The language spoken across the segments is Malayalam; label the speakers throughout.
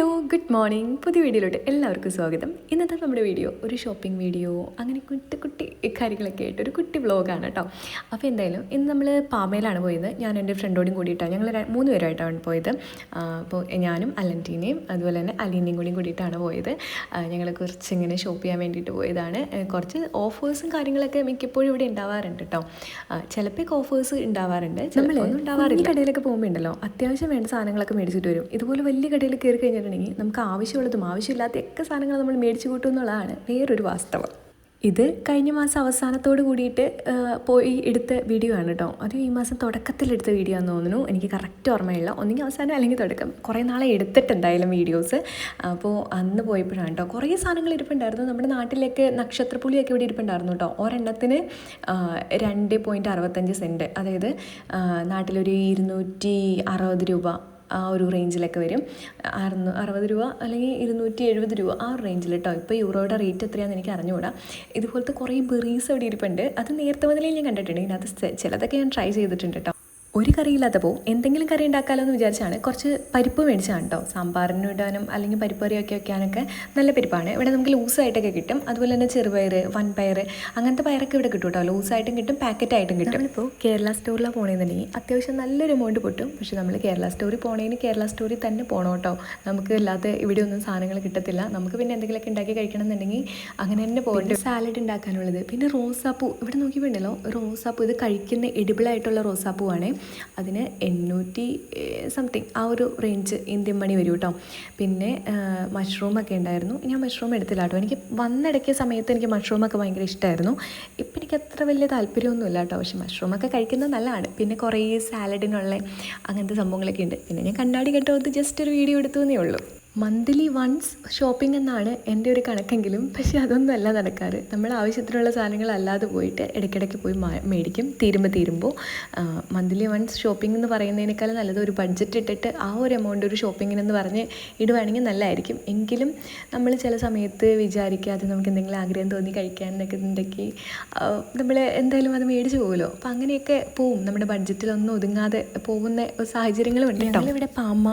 Speaker 1: Hello good morning. പുതിയ വീഡിയോയിലോട്ട് എല്ലാവർക്കും സ്വാഗതം. ഇന്നത്തെ നമ്മുടെ വീഡിയോ ഒരു ഷോപ്പിംഗ് വീഡിയോ അങ്ങനെ കുട്ടി കുട്ടി കാര്യങ്ങളൊക്കെ ആയിട്ട് ഒരു കുട്ടി വ്ളോഗാണ് കേട്ടോ. അപ്പോൾ എന്തായാലും ഇന്ന് നമ്മൾ പാമയിലാണ് പോയത്. ഞാൻ എന്റെ ഫ്രണ്ടോടും കൂടിയിട്ടാണ് ഞങ്ങൾ മൂന്ന് പേരായിട്ടാണ് പോയത്. അപ്പോൾ ഞാനും അലന്റീനെയും അതുപോലെ തന്നെ അലീനയും കൂടിയും കൂടിയിട്ടാണ് പോയത്. ഞങ്ങൾ കുറച്ച് ഇങ്ങനെ ഷോപ്പ് ചെയ്യാൻ വേണ്ടിയിട്ട് പോയതാണ്. കുറച്ച് ഓഫേഴ്സും കാര്യങ്ങളൊക്കെ മിക്കപ്പോഴും ഇവിടെ ഉണ്ടാവാറുണ്ട് കേട്ടോ. ചിലപ്പോൾ ഓഫേഴ്സ് ഉണ്ടാവാറുണ്ട് നമ്മൾ ഉണ്ടാവാറില്ല. കടയിലൊക്കെ പോകുമ്പോൾ ഉണ്ടല്ലോ അത്യാവശ്യം വേണ്ട സാധനങ്ങളൊക്കെ മേടിച്ചിട്ട് വരും. ഇതുപോലെ വലിയ കടയിൽ കയറി കഴിഞ്ഞിട്ടുണ്ടെങ്കിൽ നമുക്ക് ആവശ്യമുള്ളതും ആവശ്യമില്ലാത്തയൊക്കെ സാധനങ്ങൾ നമ്മൾ മേടിച്ചു കൂട്ടും എന്നുള്ളതാണ് വേറൊരു വാസ്തവം. ഇത് കഴിഞ്ഞ മാസം അവസാനത്തോട് കൂടിയിട്ട് പോയി എടുത്ത വീഡിയോ ആണ് കേട്ടോ അത് ഈ മാസം തുടക്കത്തിൽ എടുത്ത വീഡിയോ ആണെന്ന് തോന്നുന്നു. എനിക്ക് കറക്റ്റ് ഓർമ്മയില്ല. ഒന്നെങ്കിൽ അവസാനം അല്ലെങ്കിൽ തുടക്കം. കുറേ നാളെ എടുത്തിട്ട് എന്തായാലും വീഡിയോസ് അപ്പോൾ അന്ന് പോയപ്പോഴാണ് കേട്ടോ കുറേ സാധനങ്ങൾ ഇരിപ്പുണ്ടായിരുന്നു. നമ്മുടെ നാട്ടിലേക്ക് നക്ഷത്രപ്പുളിയൊക്കെ ഇവിടെ ഇരിപ്പുണ്ടായിരുന്നു കേട്ടോ ഒരെണ്ണത്തിന് രണ്ട് പോയിന്റ് അറുപത്തഞ്ച് സെന്റ് അതായത് നാട്ടിലൊരു ഇരുന്നൂറ്റി അറുപത് രൂപ. ആ ഒരു റേഞ്ചിലൊക്കെ വരും. അറുന്നൂ അറുപത് രൂപ അല്ലെങ്കിൽ ഇരുന്നൂറ്റി എഴുപത് രൂപ ആ ഒരു റേഞ്ചിൽ കേട്ടോ ഇപ്പോൾ യൂറോയുടെ റേറ്റ് എത്രയാണെന്ന് എനിക്ക് അറിഞ്ഞുകൂടാ ഇതുപോലത്തെ കുറേ ബെറീസ് അവിടെ ഇരിപ്പുണ്ട്. അത് നേരത്തെ മുതലേ ഞാൻ കണ്ടിട്ടുണ്ട്. ഇതിനകത്ത് ചിലതൊക്കെ ഞാൻ ട്രൈ ചെയ്തിട്ടുണ്ട് കേട്ടോ ഒരു കറിയില്ലാത്തപ്പോൾ എന്തെങ്കിലും കറി ഉണ്ടാക്കാമല്ലോ എന്ന് വിചാരിച്ചാണ് കുറച്ച് പരിപ്പ് മേടിച്ചാണ് കേട്ടോ സാമ്പാറിന് ഇടാനും അല്ലെങ്കിൽ പരിപ്പ് ഒക്കെ വെക്കാനൊക്കെ നല്ല പരിപ്പാണ്. ഇവിടെ നമുക്ക് ലൂസായിട്ടൊക്കെ കിട്ടും. അതുപോലെ തന്നെ ചെറുപയർ വൻപയർ അങ്ങനത്തെ പയറൊക്കെ ഇവിടെ കിട്ടും കേട്ടോ ലൂസായിട്ടും കിട്ടും പാക്കറ്റായിട്ടും കിട്ടും. നമ്മളിപ്പോൾ കേരള സ്റ്റോറിലാണ് പോകണമെന്നുണ്ടെങ്കിൽ അത്യാവശ്യം നല്ലൊരു എമൗണ്ട് പൊട്ടും പക്ഷെ നമ്മൾ കേരള സ്റ്റോറിൽ പോണേന് കേരള സ്റ്റോറിൽ തന്നെ പോകണം കേട്ടോ നമുക്ക് അല്ലാതെ ഇവിടെ ഒന്നും സാധനങ്ങൾ കിട്ടത്തില്ല. നമുക്ക് പിന്നെ എന്തെങ്കിലുമൊക്കെ ഉണ്ടാക്കി കഴിക്കണം എന്നുണ്ടെങ്കിൽ അങ്ങനെ തന്നെ പോകേണ്ട സാലഡ് ഉണ്ടാക്കാനുള്ളത്. പിന്നെ റോസാപ്പൂ. ഇവിടെ നോക്കി നോക്കിയിട്ടുണ്ടല്ലോ റോസാപ്പൂ. ഇത് കഴിക്കുന്ന എഡിബിളായിട്ടുള്ള റോസാപ്പൂ ആണ് അതിന് എണ്ണൂറ്റി സംതിങ് ആ ഒരു റേഞ്ച് ഇന്ത്യൻ മണി വരും കേട്ടോ പിന്നെ മഷ്റൂമൊക്കെ ഉണ്ടായിരുന്നു. ഞാൻ മഷ്റൂം എടുത്തില്ല കേട്ടോ എനിക്ക് വന്നിടയ്ക്കിയ സമയത്ത് എനിക്ക് മഷ്റൂമൊക്കെ ഭയങ്കര ഇഷ്ടമായിരുന്നു ഇപ്പം എനിക്ക് അത്ര വലിയ താല്പര്യമൊന്നുമില്ല കേട്ടോ പക്ഷെ മഷ്റൂമൊക്കെ കഴിക്കുന്നത് നല്ലതാണ്. പിന്നെ കുറേ സാലഡിനുള്ള അങ്ങനത്തെ സംഭവങ്ങളൊക്കെ ഉണ്ട്. പിന്നെ ഞാൻ കണ്ണാടി കേട്ടോ അത് ജസ്റ്റ് ഒരു വീഡിയോ എടുത്തു എന്നേ ഉള്ളൂ. മന്ത്ലി വൺസ് ഷോപ്പിംഗ് എന്നാണ് എന്റെ ഒരു കണക്കെങ്കിലും. പക്ഷേ അതൊന്നും അല്ല നടക്കാറ്. നമ്മൾ ആവശ്യത്തിനുള്ള സാധനങ്ങൾ അല്ലാതെ പോയിട്ട് ഇടയ്ക്കിടയ്ക്ക് പോയി മേടിക്കും. തീരുമ്പോൾ തീരുമ്പോൾ മന്ത്ലി വൺസ് ഷോപ്പിംഗ് എന്ന് പറയുന്നതിനേക്കാൾ നല്ലത് ഒരു ബഡ്ജറ്റ് ഇട്ടിട്ട് ആ ഒരു എമൗണ്ട് ഒരു ഷോപ്പിങ്ങിനെന്ന് പറഞ്ഞ് ഇടുവാണെങ്കിൽ നല്ലതായിരിക്കും. എങ്കിലും നമ്മൾ ചില സമയത്ത് വിചാരിക്കാതെ നമുക്ക് എന്തെങ്കിലും ആഗ്രഹം തോന്നി കഴിക്കാൻ എന്നൊക്കെ ഉണ്ടെങ്കിൽ നമ്മൾ എന്തായാലും അത് മേടിച്ച് പോകുമല്ലോ അപ്പോൾ അങ്ങനെയൊക്കെ പോവും. നമ്മുടെ ബഡ്ജറ്റിലൊന്നും ഒതുങ്ങാതെ പോകുന്ന സാഹചര്യങ്ങളുണ്ട്. ഇവിടെ പാമ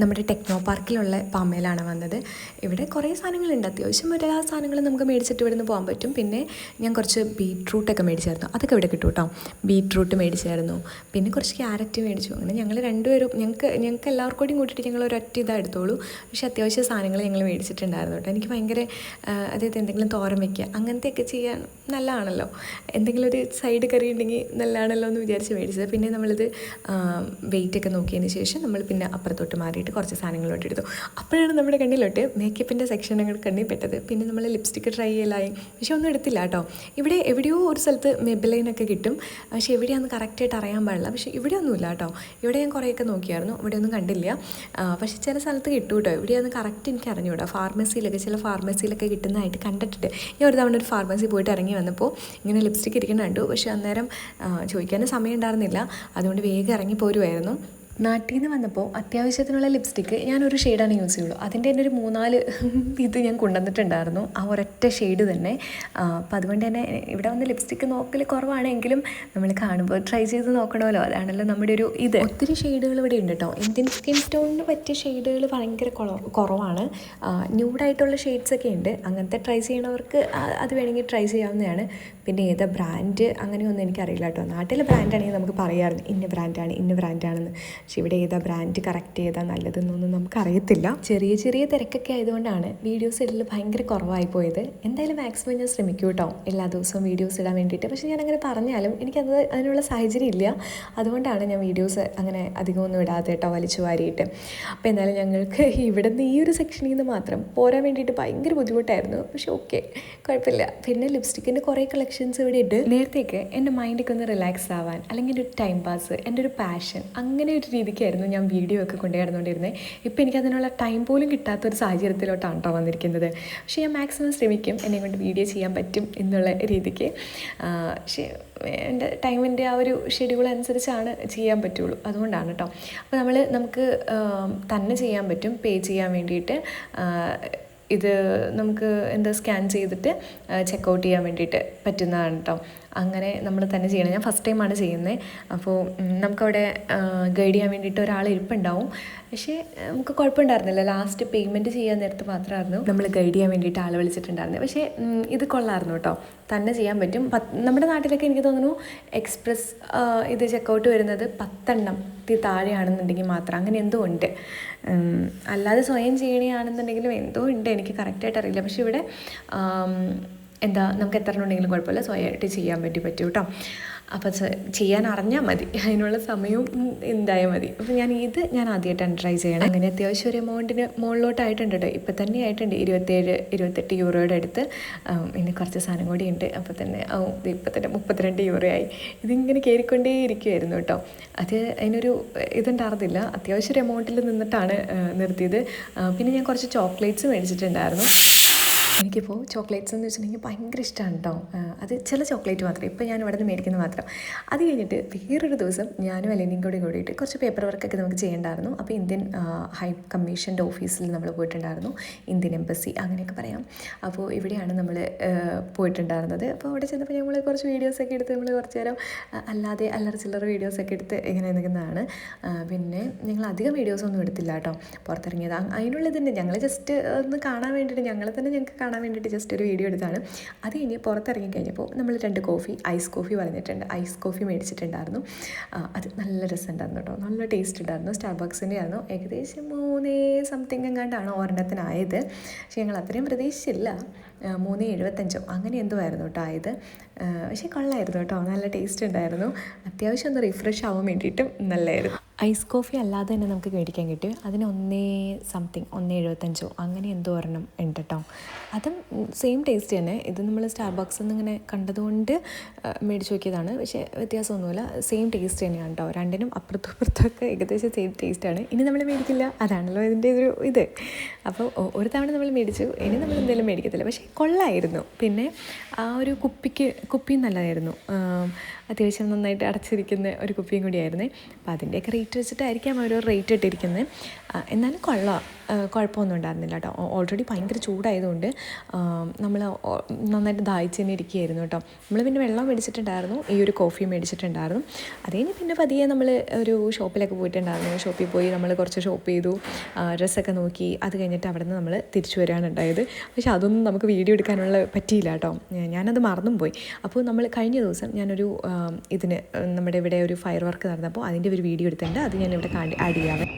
Speaker 1: നമ്മുടെ ടെക്നോ പാർക്കിലുള്ള പാമയിലാണ് വന്നത്. ഇവിടെ കുറേ സാധനങ്ങളുണ്ട്. അത്യാവശ്യം എല്ലാ സാധനങ്ങളും നമുക്ക് മേടിച്ചിട്ട് ഇവിടുന്ന് പോകാൻ പറ്റും. പിന്നെ ഞാൻ കുറച്ച് ബീട്രൂട്ടൊക്കെ മേടിച്ചായിരുന്നു. അതൊക്കെ ഇവിടെ കിട്ടും കേട്ടോ ബീട്രൂട്ട് മേടിച്ചായിരുന്നു. പിന്നെ കുറച്ച് ക്യാരറ്റ് മേടിച്ചു. അങ്ങനെ ഞങ്ങൾ രണ്ടുപേരും ഞങ്ങൾക്ക് ഞങ്ങൾക്ക് എല്ലാവർക്കും കൂടി കൂട്ടിയിട്ട് ഞങ്ങൾ ഒരൊറ്റ ഇതാ എടുത്തോളൂ. പക്ഷേ അത്യാവശ്യം സാധനങ്ങൾ ഞങ്ങൾ മേടിച്ചിട്ടുണ്ടായിരുന്നു കേട്ടോ. എനിക്ക് ഭയങ്കര അതായത് എന്തെങ്കിലും തോരൻ വയ്ക്കുക അങ്ങനത്തെയൊക്കെ ചെയ്യാൻ നല്ലതാണല്ലോ. എന്തെങ്കിലും ഒരു സൈഡ് കറി ഉണ്ടെങ്കിൽ നല്ലതാണല്ലോ എന്ന് വിചാരിച്ച് മേടിച്ചത്. പിന്നെ നമ്മളിത് വെയിറ്റ് ഒക്കെ നോക്കിയതിന് ശേഷം നമ്മൾ പിന്നെ അപ്പുറത്തോട്ട് മാറിയിട്ട് കുറച്ച് സാധനങ്ങളോട്ട് എടുത്തു. അപ്പോഴാണ് നമ്മുടെ കണ്ണിലോട്ട് മേക്കപ്പിന്റെ സെക്ഷൻ അങ്ങോട്ട് കണ്ണിൽ പെട്ടത് പിന്നെ നമ്മൾ ലിപ്സ്റ്റിക്ക് ട്രൈ ചെയ്യലായി. പക്ഷെ ഒന്നും എടുത്തില്ല കേട്ടോ. ഇവിടെ എവിടെയോ ഒരു സ്ഥലത്ത് മെബിലൈനൊക്കെ കിട്ടും. പക്ഷെ എവിടെയാണെന്ന് കറക്റ്റായിട്ട് അറിയാൻ പാടില്ല. പക്ഷെ ഇവിടെ ഒന്നുമില്ല കേട്ടോ. ഇവിടെ ഞാൻ കുറേയൊക്കെ നോക്കിയായിരുന്നു. ഇവിടെ ഒന്നും കണ്ടില്ല. പക്ഷേ ചില സ്ഥലത്ത് കിട്ടും കേട്ടോ ഇവിടെയാണ് കറക്റ്റ് എനിക്ക് അറിഞ്ഞുകൂടാ ഫാർമസിയിലൊക്കെ ചില ഫാർമസിയിലൊക്കെ കിട്ടുന്നതായിട്ട് കണ്ടിട്ടുണ്ട് ഞാൻ ഒരു തവണ ഒരു ഫാർമസി പോയിട്ട് ഇറങ്ങി വന്നപ്പോൾ ഇങ്ങനെ ലിപ്സ്റ്റിക്ക് ഇരിക്കുന്ന കണ്ടു. പക്ഷെ അന്നേരം ചോദിക്കാനും സമയം ഉണ്ടായിരുന്നില്ല. അതുകൊണ്ട് വേഗം ഇറങ്ങി പോരുമായിരുന്നു നാട്ടിൽ നിന്ന് വന്നപ്പോൾ അത്യാവശ്യത്തിനുള്ള ലിപ്സ്റ്റിക്ക് ഞാനൊരു ഷെയ്ഡാണ് യൂസ് ചെയ്യുള്ളൂ. അതിന്റെ തന്നെ ഒരു മൂന്നാൽ ഇത് ഞാൻ കൊണ്ടുവന്നിട്ടുണ്ടായിരുന്നു. ആ ഒരൊറ്റ ഷെയ്ഡ് തന്നെ. അപ്പോൾ അതുകൊണ്ട് തന്നെ ഇവിടെ വന്ന് ലിപ്സ്റ്റിക്ക് നോക്കൽ കുറവാണെങ്കിലും നമ്മൾ കാണുമ്പോൾ ട്രൈ ചെയ്ത് നോക്കണമല്ലോ. അതാണല്ലോ നമ്മുടെ ഒരു ഇത്. ഒത്തിരി ഷെയ്ഡുകൾ ഇവിടെ ഉണ്ട് കേട്ടോ ഇന്ത്യൻ സ്കിൻ ടോണിന് പറ്റിയ ഷെയ്ഡുകൾ ഭയങ്കര കുറ- കുറവാണ്. ന്യൂഡായിട്ടുള്ള ഷെയ്ഡ്സ് ഒക്കെ ഉണ്ട്. അങ്ങനത്തെ ട്രൈ ചെയ്യണവർക്ക് അത് വേണമെങ്കിൽ ട്രൈ ചെയ്യാവുന്നതാണ്. പിന്നെ ഏതാ ബ്രാൻഡ് അങ്ങനെയൊന്നും എനിക്കറിയില്ല കേട്ടോ നാട്ടിലെ ബ്രാൻഡാണെങ്കിൽ നമുക്ക് പറയാമായിരുന്നു. ഇന്ന ബ്രാൻഡാണ് ഇന്ന ബ്രാൻഡാണെന്ന് പക്ഷെ ഇവിടെ ഏതാ ബ്രാൻഡ് കറക്റ്റ് ഏതാ നല്ലതെന്നൊന്നും നമുക്കറിയത്തില്ല. ചെറിയ ചെറിയ തിരക്കൊക്കെ ആയതുകൊണ്ടാണ് വീഡിയോസ് ഇടൽ ഭയങ്കര കുറവായി പോയത്. എന്തായാലും മാക്സിമം ഞാൻ ശ്രമിക്കും കേട്ടോ എല്ലാ ദിവസവും വീഡിയോസ് ഇടാൻ വേണ്ടിയിട്ട്. പക്ഷേ ഞാൻ അങ്ങനെ പറഞ്ഞാലും എനിക്കത് അതിനുള്ള സാഹചര്യം ഇല്ല. അതുകൊണ്ടാണ് ഞാൻ വീഡിയോസ് അങ്ങനെ അധികമൊന്നും ഇടാതെ കേട്ടോ വലിച്ചു വാരിയിട്ട്. അപ്പോൾ എന്തായാലും ഞങ്ങൾക്ക് ഇവിടെ നിന്ന് ഈ ഒരു സെക്ഷനിൽ നിന്ന് മാത്രം പോരാൻ വേണ്ടിയിട്ട് ഭയങ്കര ബുദ്ധിമുട്ടായിരുന്നു. പക്ഷെ ഓക്കെ കുഴപ്പമില്ല. പിന്നെ ലിപ്സ്റ്റിക്കിന്റെ കുറേ കളക്ഷൻസ് ഇവിടെ ഉണ്ട് നേരത്തേക്ക് എന്റെ മൈൻഡൊക്കെ ഒന്ന് റിലാക്സ് ആവാൻ അല്ലെങ്കിൽ എന്റെ ഒരു ടൈം പാസ് എന്റെ ഒരു പാഷൻ അങ്ങനെ ഒരു രീതിക്കായിരുന്നു ഞാൻ വീഡിയോ ഒക്കെ കൊണ്ടു നടന്നുകൊണ്ടിരുന്നത് ഇപ്പോൾ എനിക്ക് അതിനുള്ള ടൈം പോലും കിട്ടാത്ത ഒരു സാഹചര്യത്തിലോട്ടാണ് കേട്ടോ വന്നിരിക്കുന്നത്. പക്ഷേ ഞാൻ മാക്സിമം ശ്രമിക്കും എന്നെ കൊണ്ട് വീഡിയോ ചെയ്യാൻ പറ്റും എന്നുള്ള രീതിക്ക്. പക്ഷേ എന്റെ ടൈമിന്റെ ആ ഒരു ഷെഡ്യൂൾ അനുസരിച്ചാണ് ചെയ്യാൻ പറ്റുള്ളൂ. അതുകൊണ്ടാണ് കേട്ടോ അപ്പോൾ നമ്മൾ നമുക്ക് തന്നെ ചെയ്യാൻ പറ്റും പേ ചെയ്യാൻ വേണ്ടിയിട്ട്. ഇത് നമുക്ക് എന്താ സ്കാൻ ചെയ്തിട്ട് ചെക്കൗട്ട് ചെയ്യാൻ വേണ്ടിയിട്ട് പറ്റുന്നതാണ് കേട്ടോ അങ്ങനെ നമ്മൾ തന്നെ ചെയ്യണം. ഞാൻ ഫസ്റ്റ് ടൈമാണ് ചെയ്യുന്നത് അപ്പോൾ നമുക്കവിടെ ഗൈഡ് ചെയ്യാൻ വേണ്ടിയിട്ട് ഒരാൾ ഇരിപ്പുണ്ടാവും. പക്ഷേ നമുക്ക് കുഴപ്പമുണ്ടായിരുന്നില്ല. ലാസ്റ്റ് പേയ്മെന്റ് ചെയ്യാൻ നേരത്ത് മാത്രമായിരുന്നു നമ്മൾ ഗൈഡ് ചെയ്യാൻ വേണ്ടിയിട്ട് ആൾ വിളിച്ചിട്ടുണ്ടായിരുന്നത് പക്ഷേ ഇത് കൊള്ളായിരുന്നു കേട്ടോ. തന്നെ ചെയ്യാൻ പറ്റും. നമ്മുടെ നാട്ടിലൊക്കെ എനിക്ക് തോന്നുന്നു എക്സ്പ്രസ് ഇത് ചെക്കൗട്ട് വരുന്നത് പത്തെണ്ണം ത്തി താഴെയാണെന്നുണ്ടെങ്കിൽ മാത്രം. അങ്ങനെ എന്തോ ഉണ്ട്. അല്ലാതെ സ്വയം ചെയ്യണയാണെന്നുണ്ടെങ്കിലും എന്തോ ഉണ്ട്. എനിക്ക് കറക്റ്റായിട്ട് അറിയില്ല. പക്ഷേ ഇവിടെ എന്താ നമുക്ക് എത്ര ഉണ്ടെങ്കിലും കുഴപ്പമില്ല. സ്വയമായിട്ട് ചെയ്യാൻ വേണ്ടി പറ്റും കേട്ടോ അപ്പോൾ ചെയ്യാൻ അറിഞ്ഞാൽ മതി. അതിനുള്ള സമയവും എന്തായാൽ മതി. അപ്പോൾ ഞാൻ ഇത് ഞാൻ ആദ്യമായിട്ടാണ് ട്രൈ ചെയ്യണം. അങ്ങനെ അത്യാവശ്യം ഒരു എമൗണ്ടിന് മുകളിലോട്ടായിട്ടുണ്ട് കേട്ടോ ഇപ്പം തന്നെ ആയിട്ടുണ്ട്. ഇരുപത്തേഴ് ഇരുപത്തെട്ട് യൂറോയുടെ അടുത്ത്. ഇനി കുറച്ച് സാധനം കൂടി ഉണ്ട്. അപ്പോൾ തന്നെ ഇപ്പം തന്നെ മുപ്പത്തിരണ്ട് യൂറോ ആയി. ഇതിങ്ങനെ കയറിക്കൊണ്ടേ ഇരിക്കുമായിരുന്നു കേട്ടോ അത് അതിനൊരു ഇതുണ്ടായിരുന്നില്ല. അത്യാവശ്യം ഒരു എമൗണ്ടിൽ നിന്നിട്ടാണ് നിർത്തിയത്. പിന്നെ ഞാൻ കുറച്ച് ചോക്ലേറ്റ്സ് മേടിച്ചിട്ടുണ്ടായിരുന്നു. എനിക്കിപ്പോൾ ചോക്ലേറ്റ്സ് എന്ന് വെച്ചിട്ടുണ്ടെങ്കിൽ ഭയങ്കര ഇഷ്ടമാണ് കേട്ടോ. അത് ചില ചോക്ലേറ്റ് മാത്രമേ ഇപ്പോൾ ഞാൻ ഇവിടെ നിന്ന് മേടിക്കുന്നത് മാത്രം. അത് കഴിഞ്ഞിട്ട് വേറൊരു ദിവസം ഞാനും അല്ലെങ്കിൽ കൂടി കൂടിയിട്ട് കുറച്ച് പേപ്പർ വർക്കൊക്കെ നമുക്ക് ചെയ്യേണ്ടായിരുന്നു. അപ്പോൾ ഇന്ത്യൻ ഹൈ കമ്മീഷന്റെ ഓഫീസിൽ നമ്മൾ പോയിട്ടുണ്ടായിരുന്നു. ഇന്ത്യൻ എംബസി അങ്ങനെയൊക്കെ പറയാം. അപ്പോൾ ഇവിടെയാണ് നമ്മൾ പോയിട്ടുണ്ടായിരുന്നത്. അപ്പോൾ അവിടെ ചെന്നപ്പോൾ ഞങ്ങൾ കുറച്ച് വീഡിയോസൊക്കെ എടുത്ത് നമ്മൾ കുറച്ച് നേരം അല്ലാതെ അല്ലറ ചില്ലറ വീഡിയോസൊക്കെ എടുത്ത് ഇങ്ങനെ നിൽക്കുന്നതാണ്. പിന്നെ ഞങ്ങൾ അധികം വീഡിയോസൊന്നും എടുത്തില്ല കേട്ടോ. പുറത്തിറങ്ങിയത്. അതിനുള്ളതിന്റെ തന്നെ ഞങ്ങൾ ജസ്റ്റ് ഒന്ന് കാണാൻ വേണ്ടിയിട്ട് ഞങ്ങളെ തന്നെ ഞങ്ങൾക്ക് കാണാൻ വേണ്ടിയിട്ട് ജസ്റ്റ് ഒരു വീഡിയോ എടുത്താണ്. അത് കഴിഞ്ഞ് പുറത്തിറങ്ങി കഴിഞ്ഞപ്പോൾ നമ്മൾ രണ്ട് കോഫി ഐസ് കോഫി പറഞ്ഞിട്ടുണ്ട്. ഐസ് കോഫി മേടിച്ചിട്ടുണ്ടായിരുന്നു. അത് നല്ല രസമുണ്ടായിരുന്നു കേട്ടോ. നല്ല ടേസ്റ്റ് ഉണ്ടായിരുന്നു. സ്റ്റാർബക്സിന്റെ ആയിരുന്നു. ഏകദേശം മൂന്നേ സംതിങ് എങ്ങാണ്ടാണ് ഒരെണ്ണത്തിനായത്. പക്ഷേ ഞങ്ങൾ അത്രയും പ്രതീക്ഷിച്ചില്ല. മൂന്ന് എഴുപത്തഞ്ചോ അങ്ങനെ എന്തോ ആയിരുന്നു കേട്ടോ ആയത്. പക്ഷേ കൊള്ളായിരുന്നു കേട്ടോ. നല്ല ടേസ്റ്റ് ഉണ്ടായിരുന്നു. അത്യാവശ്യം ഒന്ന് റിഫ്രഷ് ആവാൻ വേണ്ടിയിട്ടും നല്ലതായിരുന്നു ഐസ് കോഫി അല്ലാതെ തന്നെ നമുക്ക് മേടിക്കാൻ കിട്ടും അതിന് ഒന്നേ സംതിങ് ഒന്നേ എഴുപത്തഞ്ചോ അങ്ങനെ എന്തോ ഒരെണ്ണം ഉണ്ട് കേട്ടോ അതും സെയിം ടേസ്റ്റ് തന്നെ. ഇത് നമ്മൾ സ്റ്റാർബക്സ് എന്നിങ്ങനെ കണ്ടതുകൊണ്ട് ആ, മേടിച്ച് നോക്കിയതാണ്. പക്ഷേ വ്യത്യാസമൊന്നുമില്ല. സെയിം ടേസ്റ്റ് തന്നെയാണ് കേട്ടോ രണ്ടിനും അപ്പുറത്തും ഇപ്പുറത്തൊക്കെ ഏകദേശം സെയിം ടേസ്റ്റാണ് ഇനി നമ്മൾ മേടിക്കില്ല. അതാണല്ലോ ഇതിന്റെ ഒരു ഇത്. അപ്പോൾ ഒരു തവണ നമ്മൾ മേടിച്ചു. ഇനി നമ്മൾ എന്തെങ്കിലും മേടിക്കത്തില്ല. പക്ഷേ കൊള്ളായിരുന്നു. പിന്നെ ആ ഒരു കുപ്പിക്ക് കുപ്പിയും നല്ലതായിരുന്നു. അത്യാവശ്യം നന്നായിട്ട് അടച്ചിരിക്കുന്ന ഒരു കുപ്പിയും കൂടിയായിരുന്നേ. അപ്പോൾ അതിന്റെയൊക്കെ റേറ്റ് വെച്ചിട്ടായിരിക്കാം അവർ റേറ്റ് ഇട്ടിരിക്കുന്നത് എന്നാലും കൊള്ളാം കുഴപ്പമൊന്നും ഉണ്ടായിരുന്നില്ല കേട്ടോ. ഓൾറെഡി ഭയങ്കര ചൂടായതുകൊണ്ട് നമ്മൾ നന്നായിട്ട് ദാഹിച്ച് തന്നെ ഇരിക്കുകയായിരുന്നു കേട്ടോ. നമ്മൾ പിന്നെ വെള്ളം മേടിച്ചിട്ടുണ്ടായിരുന്നു ഈ ഒരു കോഫി മേടിച്ചിട്ടുണ്ടായിരുന്നു. അത് കഴിഞ്ഞ് പിന്നെ പതിയെ നമ്മൾ ഒരു ഷോപ്പിലൊക്കെ പോയിട്ടുണ്ടായിരുന്നു. ഷോപ്പിൽ പോയി നമ്മൾ കുറച്ച് ഷോപ്പ് ചെയ്തു ഡ്രസ്സൊക്കെ നോക്കി. അത് കഴിഞ്ഞിട്ട് അവിടെ നിന്ന് നമ്മൾ തിരിച്ചു വരികയാണ് ഉണ്ടായത്. പക്ഷെ അതൊന്നും നമുക്ക് വീഡിയോ എടുക്കാനുള്ള പറ്റിയില്ല കേട്ടോ. ഞാനത് മറന്നും പോയി അപ്പോൾ നമ്മൾ കഴിഞ്ഞ ദിവസം ഞാനൊരു ഇതിന് നമ്മുടെ ഇവിടെ ഒരു ഫയർ വർക്ക് നടന്നപ്പോൾ അതിന്റെ ഒരു വീഡിയോ എടുത്തിട്ടുണ്ട്. അത് ഞാൻ ഇവിടെ ആഡ് ചെയ്യാവേ.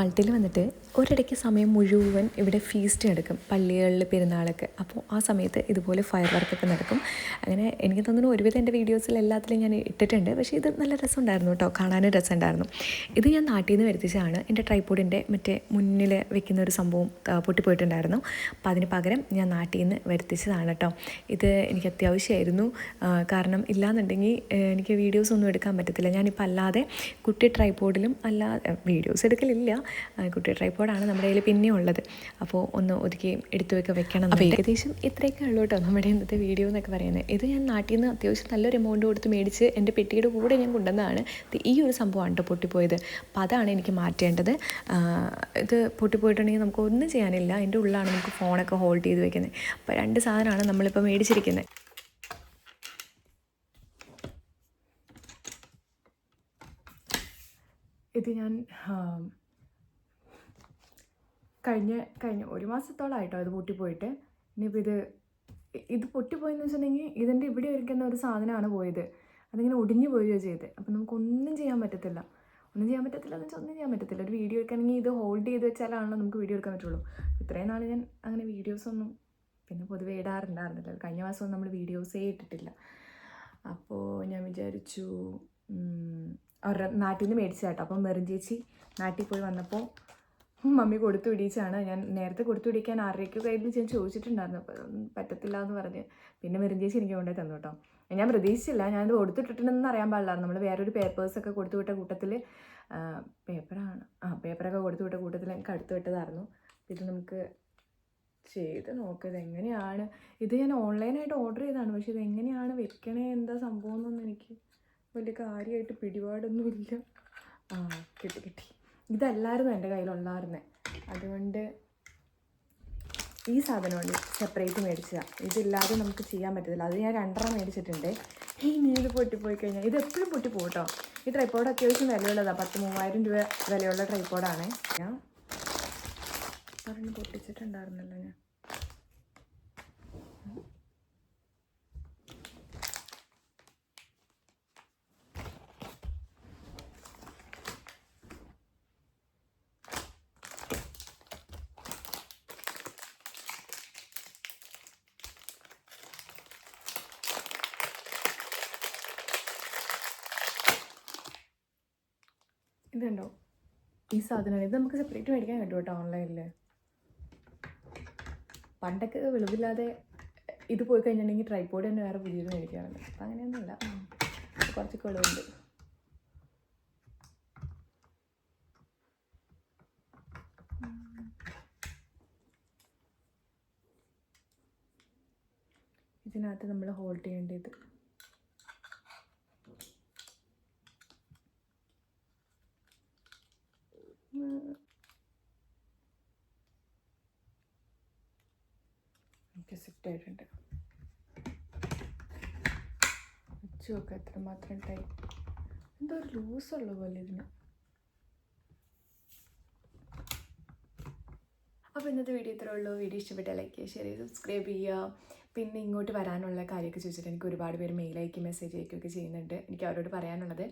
Speaker 1: മാൾട്ടിൽ വന്നിട്ട് ഒരിടയ്ക്ക് സമയം മുഴുവൻ ഇവിടെ ഫീസ്റ്റ് നടക്കും പള്ളികളിൽ പെരുന്നാളൊക്കെ. അപ്പോൾ ആ സമയത്ത് ഇതുപോലെ ഫയർ വർക്കൊക്കെ നടക്കും. അങ്ങനെ എനിക്ക് തോന്നുന്നു ഒരുവിധം എന്റെ വീഡിയോസിൽ എല്ലാത്തിലും ഞാൻ ഇട്ടിട്ടുണ്ട്. പക്ഷേ ഇത് നല്ല രസമുണ്ടായിരുന്നു കേട്ടോ കാണാനും രസമുണ്ടായിരുന്നു. ഇത് ഞാൻ നാട്ടിൽ നിന്ന് വരുത്തിച്ചതാണ്. എന്റെ ട്രൈപോഡിന്റെ മറ്റേ മുന്നിൽ വെക്കുന്ന ഒരു സംഭവം പൊട്ടിപ്പോയിട്ടുണ്ടായിരുന്നു. അപ്പോൾ അതിന് പകരം ഞാൻ നാട്ടിൽ നിന്ന് വരുത്തിച്ചതാണ് കേട്ടോ. ഇത് എനിക്ക് അത്യാവശ്യമായിരുന്നു. കാരണം ഇല്ലാന്നുണ്ടെങ്കിൽ എനിക്ക് വീഡിയോസ് ഒന്നും എടുക്കാൻ പറ്റത്തില്ല. ഞാനിപ്പോൾ അല്ലാതെ കുട്ടി ട്രൈപോഡിലും അല്ലാതെ വീഡിയോസ് എടുക്കലില്ല. കുട്ടി കുട്ടി ട്രൈപ്പോഡാണ് നമ്മുടെ കയ്യിൽ പിന്നെ ഉള്ളത്. അപ്പോൾ ഒന്ന് ഒതുക്കി എടുത്തു വെക്കുക വെക്കണം അപ്പോൾ ഏകദേശം ഇത്രയൊക്കെ ഉള്ളൂ കേട്ടോ നമ്മുടെ ഇന്നത്തെ വീഡിയോ എന്നൊക്കെ പറയുന്നത്. ഇത് ഞാൻ നാട്ടിൽ നിന്ന് അത്യാവശ്യം നല്ലൊരു എമൗണ്ട് കൊടുത്ത് മേടിച്ച് എന്റെ പെട്ടിയുടെ കൂടെ ഞാൻ കൊണ്ടുവന്നതാണ്. ഈ ഒരു സംഭവമാണ് കേട്ടോ പൊട്ടിപ്പോയത്. അപ്പോൾ അതാണ് എനിക്ക് മാറ്റേണ്ടത്. ഇത് പൊട്ടിപ്പോയിട്ടുണ്ടെങ്കിൽ നമുക്ക് ഒന്നും ചെയ്യാനില്ല. അതിന്റെ ഉള്ളിലാണ് നമുക്ക് ഫോണൊക്കെ ഹോൾഡ് ചെയ്ത് വെക്കുന്നത്. അപ്പോൾ രണ്ട് സാധനമാണ് നമ്മളിപ്പോൾ മേടിച്ചിരിക്കുന്നത്. ഇത് ഞാൻ കഴിഞ്ഞ കഴിഞ്ഞ ഒരു മാസത്തോളമായിട്ടോ ഇത് പൊട്ടിപ്പോയിട്ട്. ഇനിയിപ്പോൾ ഇത് ഇത് പൊട്ടിപ്പോയെന്ന് വെച്ചിട്ടുണ്ടെങ്കിൽ ഇതിന്റെ ഇവിടെ ഇരിക്കുന്ന ഒരു സാധനമാണ് പോയത്. അതിങ്ങനെ ഒടിഞ്ഞു പോവുകയോ ചെയ്ത്. അപ്പം നമുക്കൊന്നും ചെയ്യാൻ പറ്റത്തില്ല. ഒന്നും ചെയ്യാൻ പറ്റത്തില്ല എന്ന് വെച്ചാൽ ഒന്നും ചെയ്യാൻ പറ്റത്തില്ല. ഒരു വീഡിയോ എടുക്കണമെങ്കിൽ ഇത് ഹോൾഡ് ചെയ്ത് വെച്ചാലാണല്ലോ നമുക്ക് വീഡിയോ എടുക്കാൻ പറ്റുള്ളൂ. ഇത്രയും നാൾ ഞാൻ അങ്ങനെ വീഡിയോസൊന്നും പിന്നെ പൊതുവേ ഇടാറുണ്ടായിരുന്നില്ല. കഴിഞ്ഞ മാസം നമ്മൾ വീഡിയോസേ ഇട്ടിട്ടില്ല. അപ്പോൾ ഞാൻ വിചാരിച്ചു അവരുടെ നാട്ടിൽ നിന്ന് മേടിച്ച കേട്ടോ അപ്പം മെറിൻ ചേച്ചി നാട്ടിൽ പോയി വന്നപ്പോൾ മമ്മി കൊടുത്തു വിടിയിച്ചാണ് ഞാൻ നേരത്തെ കൊടുത്തു വിടിക്കാൻ ആരുടെയൊക്കെ കയ്യിൽ ഞാൻ ചോദിച്ചിട്ടുണ്ടായിരുന്നു. പറ്റത്തില്ല എന്ന് പറഞ്ഞ്. പിന്നെ മെറിൻ ചേച്ചി എനിക്ക് കൊണ്ടേ തന്നു കേട്ടോ. ഞാൻ പ്രതീക്ഷിച്ചില്ല. ഞാനത് കൊടുത്തിട്ടിട്ടുണ്ടെന്ന് അറിയാൻ പാടില്ലായിരുന്നു നമ്മൾ വേറൊരു പേപ്പേഴ്സൊക്കെ കൊടുത്തു വിട്ട കൂട്ടത്തിൽ പേപ്പറാണ് ആ പേപ്പറൊക്കെ കൊടുത്തു വിട്ട കൂട്ടത്തിൽ എനിക്ക് അടുത്ത് വിട്ടതായിരുന്നു. ഇത് നമുക്ക് ചെയ്ത് നോക്കുക ഇത് എങ്ങനെയാണ്? ഇത് ഞാൻ ഓൺലൈനായിട്ട് ഓർഡർ ചെയ്തതാണ്. പക്ഷേ ഇത് എങ്ങനെയാണ് വെക്കണേ? എന്താ സംഭവം എന്നൊന്നും എനിക്ക് വലിയ കാര്യമായിട്ട് പിടിപാടൊന്നുമില്ല. ആ കിട്ടി കിട്ടി. ഇതല്ലായിരുന്നു എന്റെ കയ്യിലുണ്ടായിരുന്നത് അതുകൊണ്ട് ഈ സാധനമുണ്ട് സെപ്പറേറ്റ് മേടിച്ചതാണ് ഇതില്ലാതെ നമുക്ക് ചെയ്യാൻ പറ്റത്തില്ല. അത് ഞാൻ രണ്ടെണ്ണം മേടിച്ചിട്ടുണ്ട്. ഇനി ഇത് പൊട്ടിപ്പോയി കഴിഞ്ഞാൽ ഇത് എപ്പോഴും പൊട്ടിപ്പോകും കേട്ടോ ഈ ട്രൈപ്പോഡ് അത്യാവശ്യം വിലയുള്ളതാണ് പത്ത് മൂവായിരം രൂപ വിലയുള്ള ട്രൈപ്പോഡാണ് ഞാൻ പറഞ്ഞ് പൊട്ടിച്ചിട്ടുണ്ടായിരുന്നല്ലോ ഞാൻ. ഇതുണ്ടോ? ഈ സാധനമാണ്. ഇത് നമുക്ക് സെപ്പറേറ്റ് മേടിക്കാൻ കിട്ടും കേട്ടോ ഓൺലൈനിൽ പണ്ടൊക്കെ വെളിവില്ലാതെ ഇത് പോയി കഴിഞ്ഞിട്ടുണ്ടെങ്കിൽ ട്രൈപ്പോഡ് തന്നെ വേറെ പുതിയത് മേടിക്കാറുണ്ട്. അപ്പം അങ്ങനെയൊന്നുമില്ല. കുറച്ചൊക്കെ വെളിവുണ്ട്. ഇതിനകത്ത് നമ്മൾ ഹോൾഡ് ചെയ്യേണ്ടത് എനിക്ക് സെറ്റ് ആയിട്ടുണ്ട്. അച്ചുമൊക്കെ എത്രമാത്രം ടൈം എന്തോ ഒരു ലൂസുള്ള പോലെ ഇതിന്. അപ്പോൾ ഇന്നത്തെ വീഡിയോ ഇത്രേ ഉള്ളൂ. വീഡിയോ ഇഷ്ടപ്പെട്ട ലൈക്ക് ചെയ്യുക ഷെയർ ചെയ്യുക സബ്സ്ക്രൈബ് ചെയ്യുക. പിന്നെ ഇങ്ങോട്ട് വരാനുള്ള കാര്യമൊക്കെ ചോദിച്ചിട്ട് എനിക്ക് ഒരുപാട് പേര് മെയിൽ അയക്കും മെസ്സേജ് അയക്കുകയൊക്കെ ചെയ്യുന്നുണ്ട്. എനിക്ക് അവരോട് പറയാനുള്ളത്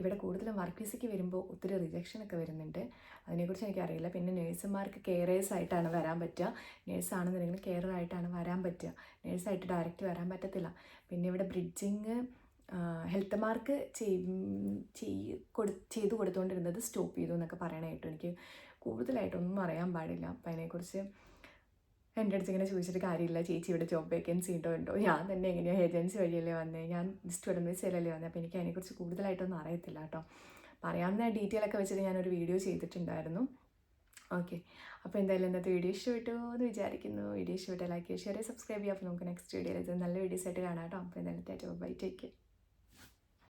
Speaker 1: ഇവിടെ കൂടുതലും വർക്ക് വിസയ്ക്ക് വരുമ്പോൾ ഒത്തിരി റിജക്ഷൻ ഒക്കെ വരുന്നുണ്ട്. അതിനെക്കുറിച്ച് എനിക്കറിയില്ല പിന്നെ നേഴ്സുമാർക്ക് കെയറേഴ്സ് ആയിട്ടാണ് വരാൻ പറ്റുക. നേഴ്സാണെന്നുണ്ടെങ്കിൽ കെയർ ആയിട്ടാണ് വരാൻ പറ്റുക. നേഴ്സായിട്ട് ഡയറക്റ്റ് വരാൻ പറ്റത്തില്ല. പിന്നെ ഇവിടെ ബ്രിഡ്ജിങ് ഹെൽത്ത് മാർക്ക് ചെയ്ത് കൊടുത്തുകൊണ്ടിരുന്നത് സ്റ്റോപ്പ് ചെയ്തു എന്നൊക്കെ പറയണായിട്ടു എനിക്ക് കൂടുതലായിട്ടൊന്നും അറിയാൻ പാടില്ല. അപ്പം അതിനെക്കുറിച്ച് എന്റെ അടുത്ത് ഇങ്ങനെ ചോദിച്ചിട്ട് കാര്യമില്ല ചേച്ചി ഇവിടെ ജോബ് വേക്കൻസി ഉണ്ടോ ഉണ്ടോ? ഞാൻ തന്നെ എങ്ങനെയാണ് ഏജൻസി വഴിയല്ലേ വന്നേ? ഞാൻ സ്റ്റുഡന്റ് വിസയിലല്ലേ വന്നത് അപ്പോൾ എനിക്ക് അതിനെക്കുറിച്ച് കൂടുതലായിട്ടൊന്നും അറിയത്തില്ല കേട്ടോ. പറയാവുന്ന ഡീറ്റെയിൽ ഒക്കെ വെച്ചിട്ട് ഞാനൊരു വീഡിയോ ചെയ്തിട്ടുണ്ടായിരുന്നു. ഓക്കെ അപ്പോൾ എന്തായാലും ഇന്നത്തെ വീഡിയോ ഇഷ്ടപ്പെട്ടോ എന്ന് വിചാരിക്കുന്നു. വീഡിയോ ഇഷ്ടപ്പെട്ട ലൈക്ക് ഷെയർ സബ്സ്ക്രൈബ് ചെയ്യാം. അപ്പോൾ നമുക്ക് നെക്സ്റ്റ് വീഡിയോയിൽ നല്ല വീഡിയോസ് ആയിട്ട് കാണാം കേട്ടോ. അപ്പോൾ എന്തായാലും ബൈ ടേക്ക്